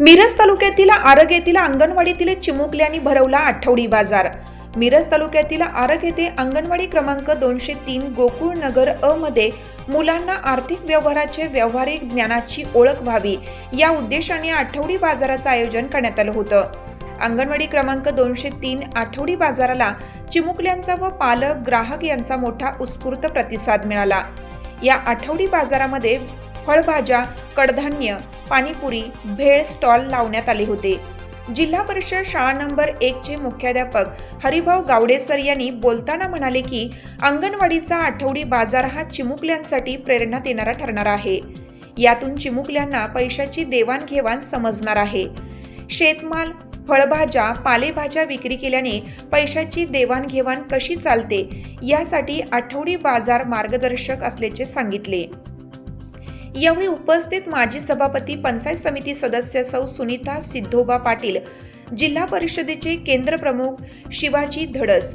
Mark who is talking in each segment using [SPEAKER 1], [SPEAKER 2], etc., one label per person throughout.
[SPEAKER 1] मिरज तालुक्यातील आरग येथील अंगणवाडीतील चिमुकल्यांनी भरवला आठवडी बाजार. मिरज तालुक्यातील आरग येथे अंगणवाडी क्रमांक दोनशे तीन गोकुळ नगर अ मध्ये मुलांना आर्थिक व्यवहाराचे व्यावहारिक ज्ञानाची ओळख व्हावी या उद्देशाने आठवडी बाजाराचं आयोजन करण्यात आलं होतं. अंगणवाडी क्रमांक दोनशे तीन आठवडी बाजाराला चिमुकल्यांचा व पालक ग्राहक यांचा मोठा उत्स्फूर्त प्रतिसाद मिळाला. या आठवडी बाजारामध्ये फळभाज्या कडधान्य पाणीपुरी भेळ स्टॉल लावण्यात आले होते. जिल्हा परिषद शाळा नंबर एकचे मुख्याध्यापक हरिभाऊ गावडेसर यांनी बोलताना म्हणाले की अंगणवाडीचा आठवडी बाजार हा चिमुकल्यांसाठी प्रेरणा देणारा ठरणार आहे. यातून चिमुकल्यांना पैशाची देवाणघेवाण समजणार आहे. शेतमाल फळभाज्या पालेभाज्या विक्री केल्याने पैशाची देवाणघेवाण कशी चालते यासाठी आठवडी बाजार मार्गदर्शक असल्याचे सांगितले. यावेळी उपस्थित माजी सभापती पंचायत समिती सदस्य सौ सुनीता सिद्धोबा पाटील जिल्हा परिषदेचे केंद्र प्रमुख Shivaji Dhadas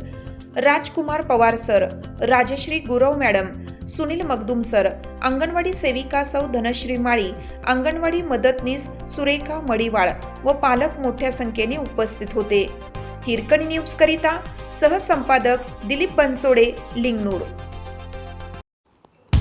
[SPEAKER 1] Rajkumar Pawar sir Rajshree Gurav madam Sunil Magdum sir anganwadi सेविका सौ धनश्री माळी अंगणवाडी मदतनीस सुरेखा मडीवाळ व पालक मोठ्या संख्येने उपस्थित होते. हिरकणी न्यूज करिता सहसंपादक दिलीप बनसोडे लिंगनूर.